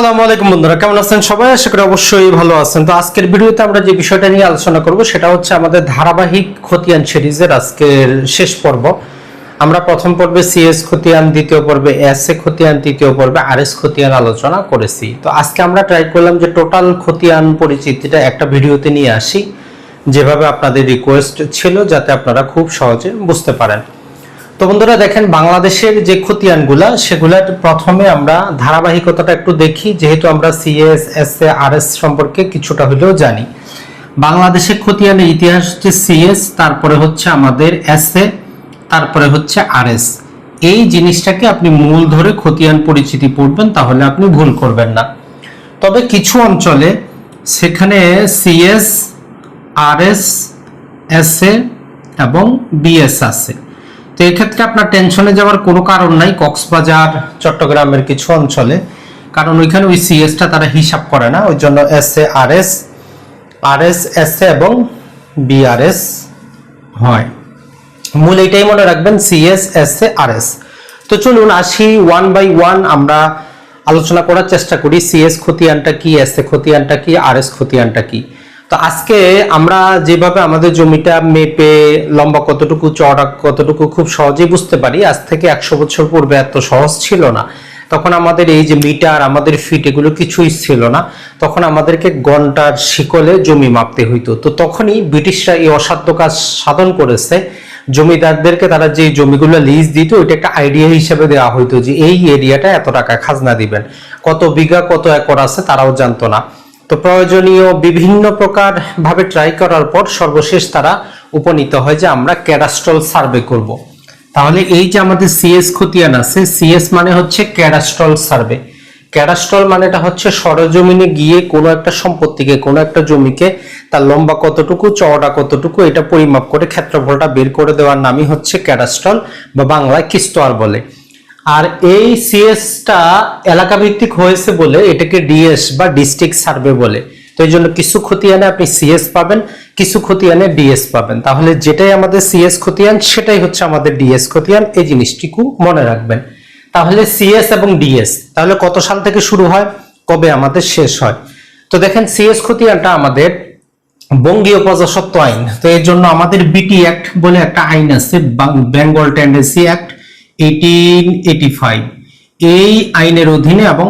আসসালামু আলাইকুম বন্ধুরা, কেমন আছেন সবাই? আশা করি অবশ্যই ভালো আছেন। তো আজকের ভিডিওতে আমরা যে বিষয়টা নিয়ে আলোচনা করব, সেটা হচ্ছে আমাদের ধারাবাহিক খতিয়ান সিরিজের আজকের শেষ পর্ব। আমরা প্রথম পর্বে সিএস খতিয়ান, দ্বিতীয় পর্বে এস এ খতিয়ান, তৃতীয় পর্বে আর এস খতিয়ান আলোচনা করেছি। তো আজকে আমরা ট্রাই করলাম যে টোটাল খতিয়ান পরিচিতিটা একটা ভিডিওতে নিয়ে আসি, যেভাবে আপনাদের রিকোয়েস্ট ছিল, যাতে আপনারা খুব সহজে বুঝতে পারেন। তো বন্ধুরা দেখেন, বাংলাদেশের যে খতিয়ানগুলা, সেগুলার প্রথমে আমরা ধারাবাহিকতাটা একটু দেখি। যেহেতু আমরা CS S A R S সম্পর্কে কিছুটা হলেও জানি। বাংলাদেশের খতিয়ানের ইতিহাস হচ্ছে সিএস তারপরে হচ্ছে আমাদের এস এ তারপরে হচ্ছে আর এস এই জিনিসটাকে আপনি মূল ধরে খতিয়ান পরিচিতি পড়বেন, তাহলে আপনি ভুল করবেন না। তবে কিছু অঞ্চলে সেখানে CS R S S A এবং বিএস আছে। তো এক্ষেত্রে আপনার টেনশনে যাওয়ার কোনো কারণ নাই কক্সবাজার, চট্টগ্রামের কিছু অঞ্চলে। কারণ ওইখানে ওই সিএসটা তারা হিসাব করে না, ওই জন্য S A R S R S S A এবং বিআরএস হয়। মূল এটাই মনে রাখবেন CS S A R S তো চলুন আসি ওয়ান বাই ওয়ান আমরা আলোচনা করার চেষ্টা করি সিএস খতিয়ানটা কি এস এ খতিয়ানটা কি আর এস খতিয়ানটা কি। তো আজকে আমরা যেভাবে আমাদের জমিটা মেপে লম্বা কতটুকু চড়া কতটুকু খুব সহজেই বুঝতে পারি, আজ থেকে একশো বছর পূর্বে এত সহজ ছিল না। তখন আমাদের এই যে মিটার, আমাদের ফিট, এগুলো কিছুই ছিল না। তখন আমাদেরকে ঘণ্টার শিকলে জমি মাপতে হইতো। তো তখনই ব্রিটিশরা এই অসাধ্য কাজ সাধন করেছে। জমিদারদেরকে তারা যে জমিগুলো লিজ দিত, ওইটা একটা আইডিয়া হিসেবে দেওয়া হইতো যে এই এরিয়াটা এত টাকা খাজনা দিবেন। কত বিঘা, কত একর আছে তারাও জানতো না। তো প্রয়োজনীয় বিভিন্ন প্রকার ভাবে ট্রাই করার পর সর্বশেষ তারা উপনীত হয় যে আমরা ক্যাডাস্ট্রল সার্ভে করব। তাহলে এই যে আমাদের সিএস খতিয়ান আছে সিএস মানে হচ্ছে ক্যাডাস্ট্রল সার্ভে ক্যাডাস্ট্রল মানেটা হচ্ছে সরজমিনে গিয়ে কোনো একটা সম্পত্তিকে, কোনো একটা জমিকে তার লম্বা কতটুকু, চওড়া কতটুকু, এটা পরিমাপ করে ক্ষেত্রফলটা বের করে দেওয়ার নামই হচ্ছে ক্যাডাস্ট্রল বা বাংলায় কিস্তোয়ার বলে আর এই সিএসটা এলাকা ভিত্তিক হয়েছে বলে এটাকে ডিএস বা ডিস্ট্রিক্ট সার্ভে বলে। তো এই জন্য কিছু খতিয়ানে আপনি সিএস পাবেন, কিছু খতিয়ানে ডিএস পাবেন। তাহলে যেটাই আমাদের সিএস খতিয়ান, সেটাই হচ্ছে আমাদের ডিএস খতিয়ান। এই জিনিসটিকু মনে রাখবেন। তাহলে সিএস এবং ডিএস তাহলে কত সাল থেকে শুরু হয়? কবে আমাদের শেষ হয়? তো দেখেন সিএস খতিয়ানটা আমাদের বঙ্গীয় প্রজাস্বত্ব আইন। তো এর জন্য আমাদের বিটি অ্যাক্ট বলে একটা আইন আছে Bengal tenancy act eighteen eighty five এই আইনের অধীনে এবং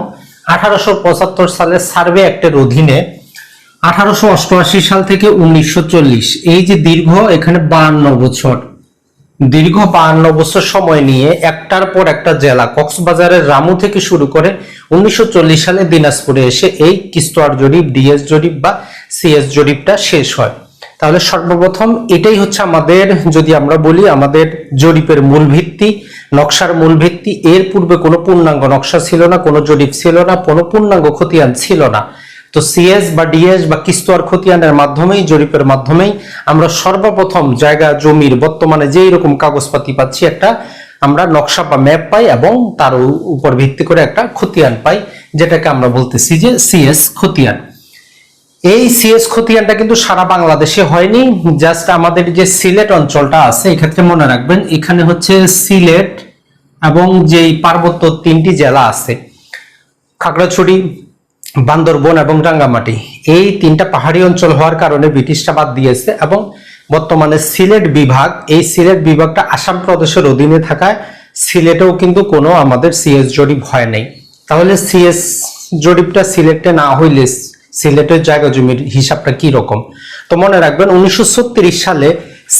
আঠারোশো পঁচাত্তর সালের সার্ভে অ্যাক্টের অধীনে আঠারোশো অষ্টআশি সাল থেকে উনিশশো চল্লিশ, এই যে দীর্ঘ এখানে বাহান্ন বছর। দীর্ঘ বাহান্ন বছর সময় নিয়ে একটার পর একটা জেলা কক্সবাজারের রামু থেকে শুরু করে উনিশশো চল্লিশ সালে দিনাজপুরে এসে এই কিস্তোয়ার জরিপ, ডিএস জরিপ বা সিএস জরিপটা শেষ হয়। তাহলে সর্বপ্রথম এটাই হচ্ছে আমাদের, যদি আমরা বলি আমাদের জরিপের মূল ভিত্তি, নকশার মূল ভিত্তি। এর পূর্বে কোনো পূর্ণাঙ্গ নকশা ছিল না, কোনো জরিপ ছিল না, কোনো পূর্ণাঙ্গ খতিয়ান ছিল না। তো সিএস বা ডিএস বা কিস্তোয়ার খতিয়ানের মাধ্যমেই, জরিপের মাধ্যমেই আমরা সর্বপ্রথম জায়গা, জমির বর্তমানে যেই রকম কাগজপাতি পাচ্ছি, একটা আমরা নকশা বা ম্যাপ পাই এবং তার উপর ভিত্তি করে একটা খতিয়ান পাই, যেটাকে আমরা বলতেছি যে সিএস খতিয়ান। এই সিএস খতিয়ানটা কিন্তু সারা বাংলাদেশে হয়নি জাস্ট আমাদের যে সিলেট অঞ্চলটা আছে, এক্ষেত্রে মনে রাখবেন, এখানে হচ্ছে সিলেট এবং যেই পার্বত্য তিনটি জেলা আছে, খাগড়াছড়ি, বান্দরবন এবং রাঙ্গামাটি, এই তিনটা পাহাড়ি অঞ্চল হওয়ার কারণে ব্রিটিশরা বাদ দিয়েছে এবং বর্তমানে সিলেট বিভাগ, এই সিলেট বিভাগটা আসাম প্রদেশের অধীনে থাকায় সিলেটেও কিন্তু কোনো আমাদের সিএস জরিপ হয় নাই। তাহলে সিএস জরিপটা সিলেটে না হইলে সিলেটের জায়গা জমির হিসাবটা কি রকম? তো মনে রাখবেন উনিশশো সালে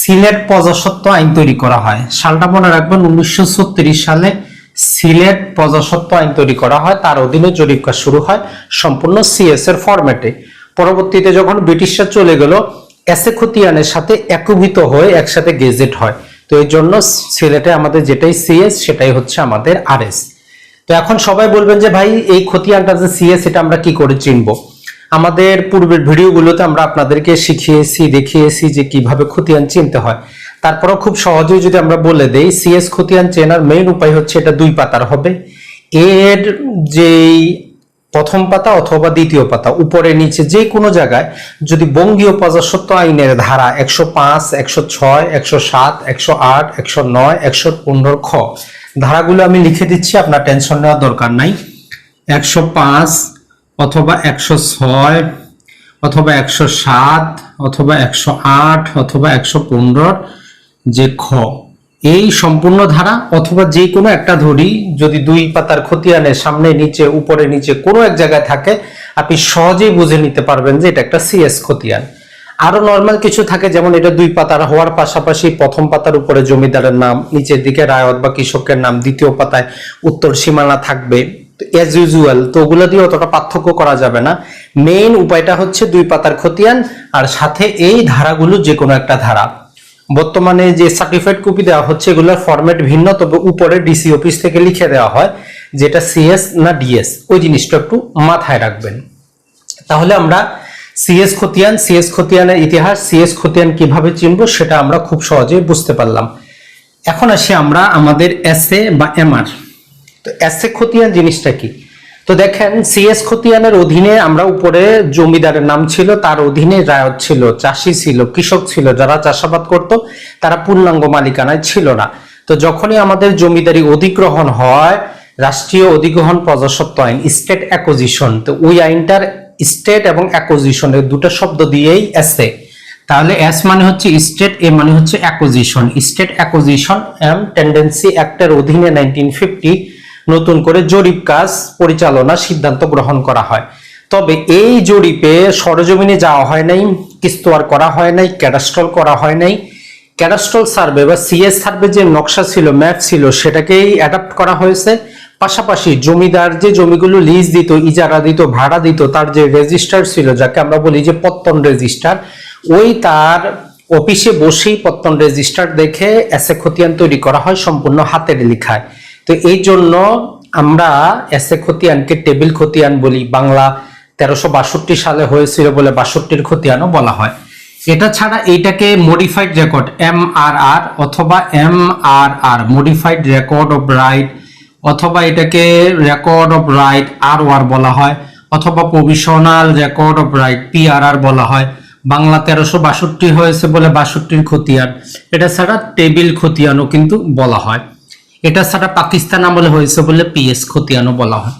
সিলেট প্রজাসত্ব আইন তৈরি করা হয়। সালটা মনে রাখবেন উনিশশো সালে সিলেট প্রজাসত্ব আইন তৈরি করা হয়। তার অধীনে জরিপ কাজ শুরু হয় সম্পূর্ণ সিএস এর ফরম্যাটে পরবর্তীতে যখন ব্রিটিশরা চলে গেল, এসে খতিয়ানের সাথে একীভূত হয়ে একসাথে গেজেট হয়। তো এই জন্য সিলেটে আমাদের যেটাই সিএস সেটাই হচ্ছে আমাদের আরএস তো এখন সবাই বলবেন যে, ভাই, এই খতিয়ানটা যে সিএস এটা আমরা কি করে চিনবো? আমাদের পূর্বের ভিডিওগুলোতে আমরা আপনাদেরকে শিখিয়েছি, দেখিয়েছি যে কীভাবে খতিয়ান চিনতে হয়। তারপরেও খুব সহজেই যদি আমরা বলে দেই সিএস খতিয়ান চেনার মেইন উপায় হচ্ছে এটা দুই পাতার হবে। এর যেই প্রথম পাতা অথবা দ্বিতীয় পাতা, উপরে নিচে যে কোনো জায়গায় যদি বঙ্গীয় প্রজাস্বত্ব আইনের ধারা একশো পাঁচ, একশো ছয়, একশো সাত, একশো আট, একশো নয়, একশো পনেরো খ, ধারাগুলো আমি লিখে দিচ্ছি, আপনার টেনশন নেওয়ার দরকার নাই। একশো পাঁচ অথবা একশো ছয়, অথবা একশো সাত, অথবা একশো আট, অথবা একশো পনেরোর যে খ। এই সম্পূর্ণ ধারা অথবা যে কোনো একটা ধরি, যদি দুই পাতার খতিয়ানের সামনে, নিচে, উপরে, নিচে কোনো এক জায়গায় থাকে, আপনি সহজেই বুঝে নিতে পারবেন যে এটা একটা সিএস খতিয়ান। আরও নর্মাল কিছু থাকে, যেমন এটা দুই পাতার হওয়ার পাশাপাশি প্রথম পাতার উপরে জমিদারের নাম, নিচের দিকে রায়ত বা কৃষকের নাম, দ্বিতীয় পাতায় উত্তর সীমানা থাকবে। এজ ইউজুয়াল তো ওগুলো দিয়ে অতটা পার্থক্য করা যাবে না। মেইন উপায়টা হচ্ছে দুই পাতার খতিয়ান, আর সাথে এই ধারাগুলো যে কোনো একটা ধারা। বর্তমানে যে সার্টিফাইড কপি দেওয়া হচ্ছে, এগুলোর ফরম্যাট ভিন্ন, তবে উপরে ডিসি অফিস থেকে লিখে দেওয়া হয়, যেটা সিএস না ডিএস ওই জিনিসটা একটু মাথায় রাখবেন। তাহলে আমরা সিএস খতিয়ান সিএস খতিয়ানের ইতিহাস সিএস খতিয়ান কীভাবে চিনব, সেটা আমরা খুব সহজেই বুঝতে পারলাম। এখন আসি আমরা আমাদের এসএ বা এমআর তো এসএ খতিয়ান জিনিসটা কি? তো দেখেন সিএস খতিয়ানের অধীনে আমরা উপরে জমিদারের নাম ছিল, তার অধীনে রায়ত ছিল, চাষি ছিল, কৃষক ছিল, যারা চাষাবাদ করত, তারা পূর্ণাঙ্গ মালিকানায় ছিল না। তো যখনই আমাদের জমিদারি অধিগ্রহণ হয়, রাষ্ট্রীয় অধিগ্রহণ প্রজাস্বত্ব আইন, স্টেট অ্যাকোজিশন, তো ওই আইনটার স্টেট এবং অ্যাকোজিশন এই দুটো শব্দ দিয়েই এসে তাহলে এস মানে হচ্ছে স্টেট এ মানে হচ্ছে acquisition. State acquisition and tenancy অ্যাক্টের অধীনে নাইনটিন ফিফটি নতুন করে জরিপ কাজ পরিচালনা সিদ্ধান্ত গ্রহণ করা হয়। তবে এই জরিপে সরজমিনে যাওয়া হয় নাই, কিস্তোয়ার করা হয় নাই, ক্যাডাস্ট্রল করা হয় নাই। ক্যাডাস্ট্রল সার্ভে বা সিএস সার্ভে যে নকশা ছিল, ম্যাপ ছিল, সেটাকেই অ্যাডাপ্ট করা হয়েছে। পাশাপাশি জমিদার যে জমিগুলো লিজ দিত, ইজারা দিত, ভাড়া দিত, তার যে রেজিস্টার ছিল, যাকে আমরা বলি যে পত্তন রেজিস্টার, ওই তার অফিসে বসেই পত্তন রেজিস্টার দেখে এসে খতিয়ান তৈরি করা হয়, সম্পূর্ণ হাতের লেখায়। তো এই জন্য আমরা এসে খতিয়ানকে টেবিল খতিয়ান বলি, বাংলা তেরোশো বাষট্টি সালে হয়েছিল বলে বাষট্টির খতিয়ানও বলা হয়। এটা ছাড়া এইটাকে modified record M R R অথবা M R R modified record of right অথবা এটাকে record of right R O R বলা হয়, অথবা provisional record of right P R R বলা হয়। বাংলা তেরোশো বাষট্টি হয়েছে বলে বাষট্টির খতিয়ান। এটা ছাড়া টেবিল খতিয়ানও কিন্তু বলা হয়। এটা ছাড়া পাকিস্তান আমলে হয়েছে বলে পিএস খতিয়ানও বলা হয়।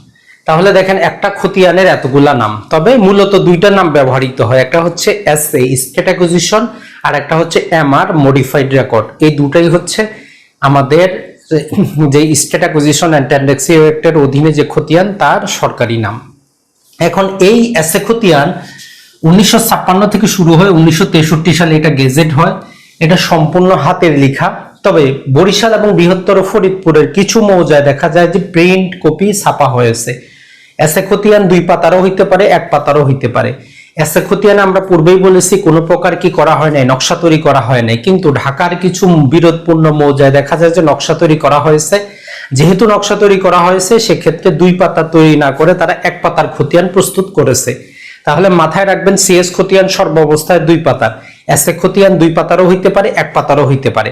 তাহলে দেখেন, একটা খতিয়ানের এতগুলা নাম, তবে মূলত দুইটা নাম ব্যবহৃত হয়, একটা হচ্ছে এস এ স্টেট অ্যাকুজিশন আর একটা হচ্ছে এমআর, মডিফাইড রেকর্ড। এই দুটাই হচ্ছে আমাদের যে স্টেট অ্যাকুজিশন অ্যান্ড টেন্ডেক্সি অ্যাক্টের অধীনে যে খতিয়ান, তার সরকারি নাম। এখন এই এসে খতিয়ান উনিশশো ছাপ্পান্ন থেকে শুরু হয় উনিশশো সালে এটা গেজেট হয়। এটা সম্পূর্ণ হাতের লেখা। তবে বরিশাল এবং বৃহত্তর ফরিদপুরের কিছু মৌজায় দেখা যায় যে প্রিন্ট কপি ছাপা হয়েছে। এসে খতিয়ান দুই পাতারও হইতে পারে, এক পাতারও হইতে পারে। এসে খতিয়ান আমরা পূর্বেই বলেছি, কোনো প্রকার কি করা হয় নাই, নকশা তৈরি করা হয় নাই। কিন্তু ঢাকার কিছু বিরোধপূর্ণ মৌজায় দেখা যায় যে নকশা তৈরি করা হয়েছে। যেহেতু নকশা তৈরি করা হয়েছে, সেক্ষেত্রে দুই পাতা তৈরি না করে তারা এক পাতার খতিয়ান প্রস্তুত করেছে। তাহলে মাথায় রাখবেন সিএস খতিয়ান সর্বাবস্থায় দুই পাতার। এসে খতিয়ান দুই পাতারও হইতে পারে, এক পাতারও হইতে পারে।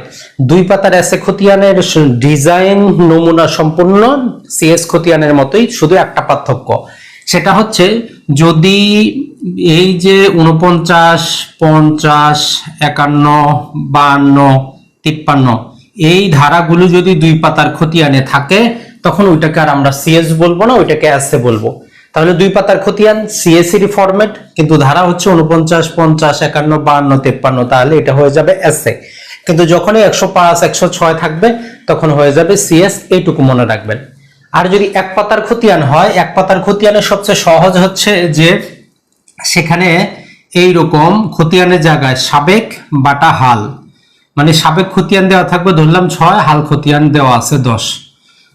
দুই পাতার এসে খতিয়ানের ডিজাইন, নমুনা সম্পূর্ণ সিএস খতিয়ানের মতোই শুধু একটা পার্থক্য। সেটা হচ্ছে যদি এই যে উনপঞ্চাশ পঞ্চাশ, একান্ন বান্ন তিপ্পান্ন, এই ধারাগুলো যদি দুই পাতার খতিয়ানে থাকে, তখন ওইটাকে আর আমরা সিএস বলব না, ওইটাকে এসে বলব। তাহলে দুই পাতার খতিয়ান সিএসির ফরম্যাট কিন্তু ধারা হচ্ছে উনপঞ্চাশ পঞ্চাশ, একান্ন বান্ন তেপ্পান্ন, তাহলে এটা হয়ে যাবে এসএ কিন্তু যখনই একশো পাঁচ, একশো ছয় থাকবে, তখন হয়ে যাবে সিএস এইটুকু মনে রাখবেন। আর যদি এক পাতার খতিয়ান হয়, এক পাতার খতিয়ানের সবচেয়ে সহজ হচ্ছে যে সেখানে এই রকম খতিয়ানের জায়গায় সাবেক, বাটা, হাল। মানে সাবেক খতিয়ান দেওয়া থাকবে, ধরলাম ছয়, হাল খতিয়ান দেওয়া আছে দশ।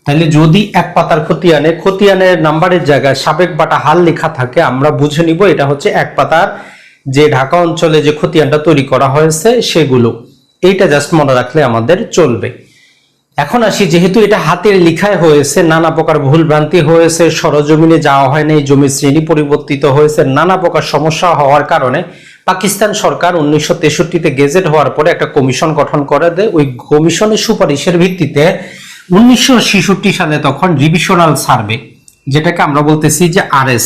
তাহলে যদি এক পাতার খতিয়ানে খতিয়ানের নাম্বারের জায়গায় সাবেক বাটা হাল লেখা থাকে, আমরা বুঝে নিব এটা হচ্ছে এক পাতার যে ঢাকা অঞ্চলে যে খতিয়ানটা তৈরি করা হয়েছে সেগুলো। এইটা জাস্ট মনে রাখলে আমাদের চলবে। এখন আসি, যেহেতু এটা হাতের লিখায় হয়েছে, নানা প্রকার ভুল ভ্রান্তি হয়েছে, সরজমিনে যাওয়া হয় নাই, জমি শ্রেণি পরিবর্তিত হয়েছে, নানা প্রকার সমস্যা হওয়ার কারণে পাকিস্তান সরকার উনিশশো তেষট্টিতে গেজেট হওয়ার পরে একটা কমিশন গঠন করে দেয়। ওই কমিশনের সুপারিশের ভিত্তিতে উনিশশো সালে তখন রিভিশনাল সার্ভে যেটাকে আমরা বলতেছি যে আরএস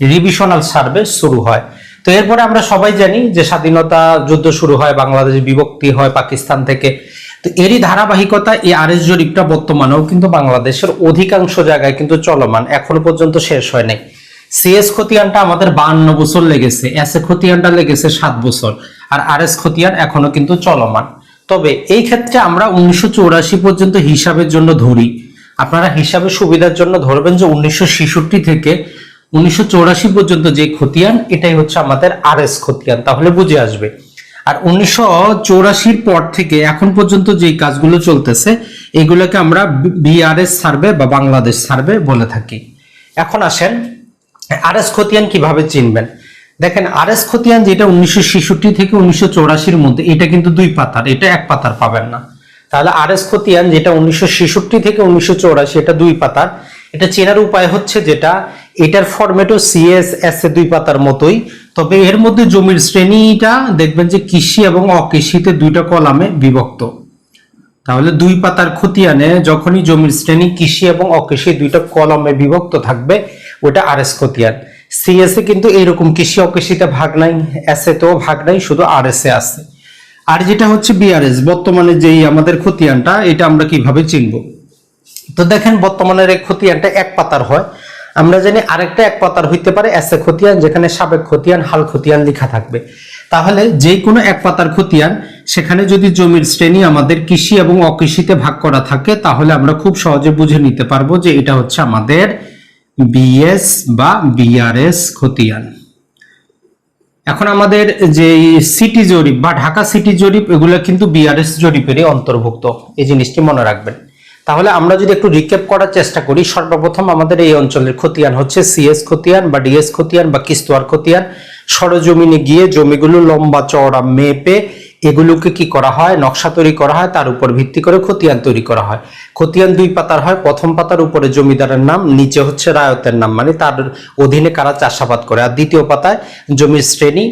রিভিশনাল সার্ভে শুরু হয়। তো এরপরে আমরা সবাই জানি যে স্বাধীনতা যুদ্ধ শুরু হয়, বাংলাদেশ বিভক্তি হয় পাকিস্তান থেকে। তো এরই ধারাবাহিকতা এই আরএস জরিপটা বর্তমানেও কিন্তু বাংলাদেশের অধিকাংশ জায়গায় কিন্তু চলমান, এখনও পর্যন্ত শেষ হয় নাই। সিএস খতিয়ানটা আমাদের বান্ন বছর লেগেছে এস এ খতিয়ানটা লেগেছে সাত বছর, আর আর এস খতিয়ান এখনও কিন্তু চলমান। তবে এই ক্ষেত্রে আমরা উনিশশো পর্যন্ত হিসাবের জন্য ধরি। আপনারা হিসাবে সুবিধার জন্য ধরবেন যে উনিশশো ছেষট্টি থেকে উনিশশো পর্যন্ত যে খতিয়ান, এটাই হচ্ছে আমাদের আর এস খতিয়ান। তাহলে বুঝে আসবে। আর উনিশশো চৌরাশির পর থেকে এখন পর্যন্ত যে কাজগুলো চলতেছে, এগুলোকে আমরা বিআরএস সার্ভে বা বাংলাদেশ সার্ভে বলে থাকি। এখন আসেন আর এস খতিয়ান কীভাবে চিনবেন? দেখেন আর এস খতিয়ান যেটা উনিশশো থেকে উনিশশো মধ্যে, এটা কিন্তু দুই পাতার, এটা এক পাতার পাবেন না। তাহলে আর এস খতিয়ান যেটা উনিশশো থেকে উনিশশো এটা দুই পাতার। এটা চেনার উপায় হচ্ছে যেটা, এটার ফরম্যাটও সিএস এস এ দুই পাতার মতোই। তবে এর মধ্যে জমির শ্রেণীটা দেখবেন যে কৃষি এবং অকৃষিতে দুইটা কলামে বিভক্ত। তাহলে দুই পাতার খতিয়ানে যখনই জমির শ্রেণি কৃষি এবং অকৃষি দুইটা কলমে বিভক্ত থাকবে, ওটা আর এস খতিয়ান। সিএস এ কিন্তু এইরকম কৃষি অকৃষিতে ভাগ নাই এস এ তেও ভাগ নাই, শুধু আর এস আছে। আর যেটা হচ্ছে বিআরএস বর্তমানে যেই আমাদের খতিয়ানটা, এটা আমরা কীভাবে চিনব? তো দেখেন, বর্তমানের এই খতিয়ানটা এক পাতার হয়। আমরা জানি আরেকটা এক পাতার হইতে পারে এসে খতিয়ান, যেখানে সাবেক খতিয়ান, হাল খতিয়ান লেখা থাকবে। তাহলে যে কোনো এক পাতার খতিয়ান, সেখানে যদি জমির শ্রেণি আমাদের কৃষি এবং অকৃষিতে ভাগ করা থাকে, তাহলে আমরা খুব সহজে বুঝে নিতে পারব যে এটা হচ্ছে আমাদের বিএস বা বিআরএস খতিয়ান। এখন আমাদের যে সিটি জরিপ বা ঢাকা সিটি জরিপ, এগুলো কিন্তু বিআরএস জরিপেরই অন্তর্ভুক্ত। এই জিনিসটি মনে রাখবেন। তাহলে আমরা যদি একটু রিক্যাপ করার চেষ্টা করি, সর্বপ্রথম আমাদের এই অঞ্চলের খতিয়ান হচ্ছে সিএস খতিয়ান বা ডিএস খতিয়ান বা কিস্তুয়ার খতিয়ান। সরজমিনে গিয়ে জমিগুলো লম্বা চওড়া মেপে এগুলোকে কি করা হয়? নকশা তৈরি করা হয়, তার উপর ভিত্তি করে খতিয়ান তৈরি করা হয়। খতিয়ান দুই পাতার হয়, প্রথম পাতার উপরে জমিদারের নাম, নিচে হচ্ছে রায়তের নাম মানে তার অধীনে কারা চাষাবাদ করে। আর দ্বিতীয় পাতায় জমির শ্রেণি,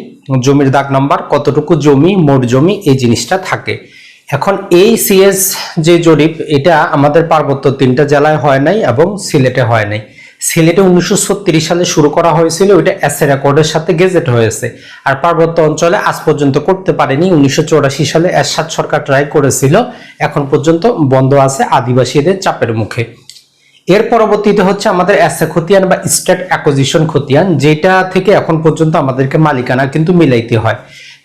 জমির দাগ নাম্বার, কতটুকু জমি, মোট জমি, এই জিনিসটা থাকে। এখন এই সিএস যে জরিপ, এটা আমাদের পার্বত্য তিনটা জেলায় হয় নাই এবং সিলেটে হয় নাই। সিলেটে উনিশশো সালে শুরু করা হয়েছিল, ওইটা এসএ রেকর্ডের সাথে গেজেট হয়েছে। আর পার্বত্য অঞ্চলে আজ পর্যন্ত করতে পারেনি। উনিশশো সালে এরশাদ সরকার ট্রাই করেছিল, এখন পর্যন্ত বন্ধ আছে আদিবাসীদের চাপের মুখে। এর পরবর্তীতে হচ্ছে আমাদের অ্যাসে খতিয়ান বা স্টেট অ্যাকোজিশন খতিয়ান, যেটা থেকে এখন পর্যন্ত আমাদেরকে মালিকানা কিন্তু মিলাইতে হয়।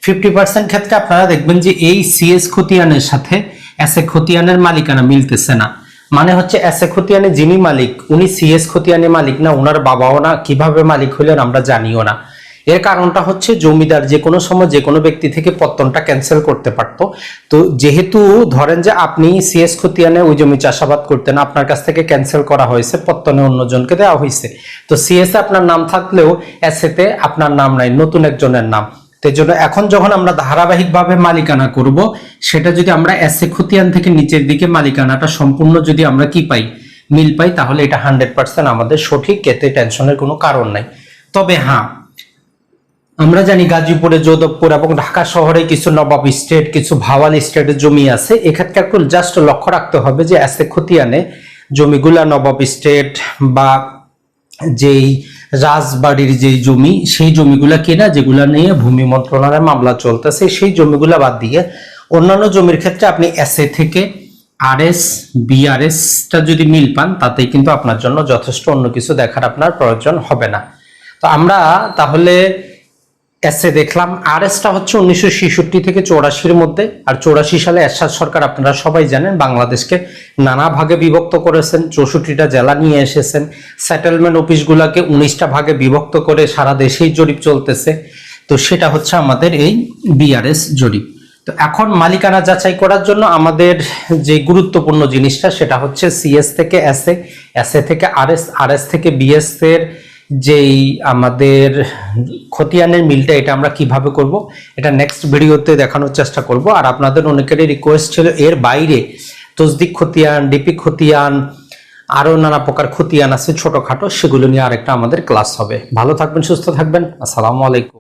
ফিফটি পার্সেন্ট ক্ষেত্রে আপনারা দেখবেন যে এই সিএস খতিয়ানের সাথে অ্যাসে খতিয়ানের মালিকানা মিলতেছে না। মানে হচ্ছে অ্যাসে খতিয়ানে যিনি মালিক, উনি সিএস খতিয়ানে মালিক না ওনার বাবাও না, কীভাবে মালিক হলেন আমরা জানিও না। এর কারণটা হচ্ছে জমিদার যে কোনো সময় যে কোনো ব্যক্তি থেকে পত্তনটা ক্যান্সেল করতে পারতো। তো যেহেতু ধরেন যে আপনি সিএস খতিয়ানে ওই জমি চাষাবাদ করতেন, আপনার কাছ থেকে ক্যান্সেল করা হয়েছে, পত্তনে অন্যজনকে দেওয়া হয়েছে। তো সিএস আপনার নাম থাকলেও এসেতে আপনার নাম নাই, নতুন একজনের নাম। তো জন্য এখন যখন আমরা ধারাবাহিকভাবে মালিকানা করব, সেটা যদি আমরা এসে খতিয়ান থেকে নিচের দিকে মালিকানাটা সম্পূর্ণ যদি আমরা কি পাই? মিল পাই, তাহলে এটা হান্ড্রেড পার্সেন্ট আমাদের সঠিক, এতে টেনশনের কোনো কারণ নাই। তবে হ্যাঁ আমরা জানি গাজীপুরে, যোধপুর এবং ঢাকা শহরে কিছু নবাব স্টেট কিছু ভাওয়াল স্টেটের জমি আছে। এক্ষেত্রে একটু জাস্ট লক্ষ্য রাখতে হবে যে এসে খতিয়ানে জমিগুলা নবাব স্টেট বা যেই রাজবাড়ির যে জমি, সেই জমিগুলা কেনা, যেগুলা নিয়ে ভূমি মন্ত্রণালয়ের মামলা চলতেছে, সেই জমিগুলা বাদ দিয়ে অন্যান্য জমির ক্ষেত্রে আপনি এসএ থেকে আরএস বিআরএসটা যদি মিল পান, তাতেই কিন্তু আপনার জন্য যথেষ্ট অন্য কিছু দেখার আপনার প্রয়োজন হবে না। তো আমরা তাহলে এসে দেখলাম। আর এসটা হচ্ছে উনিশশো ছেষট্টি থেকে চৌরাশির মধ্যে। আর চৌরাশি সালে এরশাদ সরকার, আপনারা সবাই জানেন, বাংলাদেশকে নানা ভাগে বিভক্ত করেছেন, চৌষট্টিটা জেলা নিয়ে এসেছেন। সেটেলমেন্ট অফিসগুলোকে উনিশটা ভাগে বিভক্ত করে সারা দেশেই জরিপ চলতেছে। তো সেটা হচ্ছে আমাদের এই বিআরএস জরিপ। তো এখন মালিকানা যাচাই করার জন্য আমাদের যে গুরুত্বপূর্ণ জিনিসটা, সেটা হচ্ছে সিএস থেকে এসএ এসএ থেকে আরএস আরএস থেকে বিএস এর যেই আমাদের খতিয়ানের মিলটা এটা আমরা কীভাবে করব, এটা নেক্সট ভিডিওতে দেখানোর চেষ্টা করব। আর আপনাদের অনেকেরই রিকোয়েস্ট ছিল এর বাইরে তসদিক খতিয়ান ডিপি খতিয়ান, আরও নানা প্রকার খতিয়ান আছে ছোটোখাটো, সেগুলো নিয়ে আরেকটা আমাদের ক্লাস হবে। ভালো থাকবেন, সুস্থ থাকবেন। আসসালামু আলাইকুম।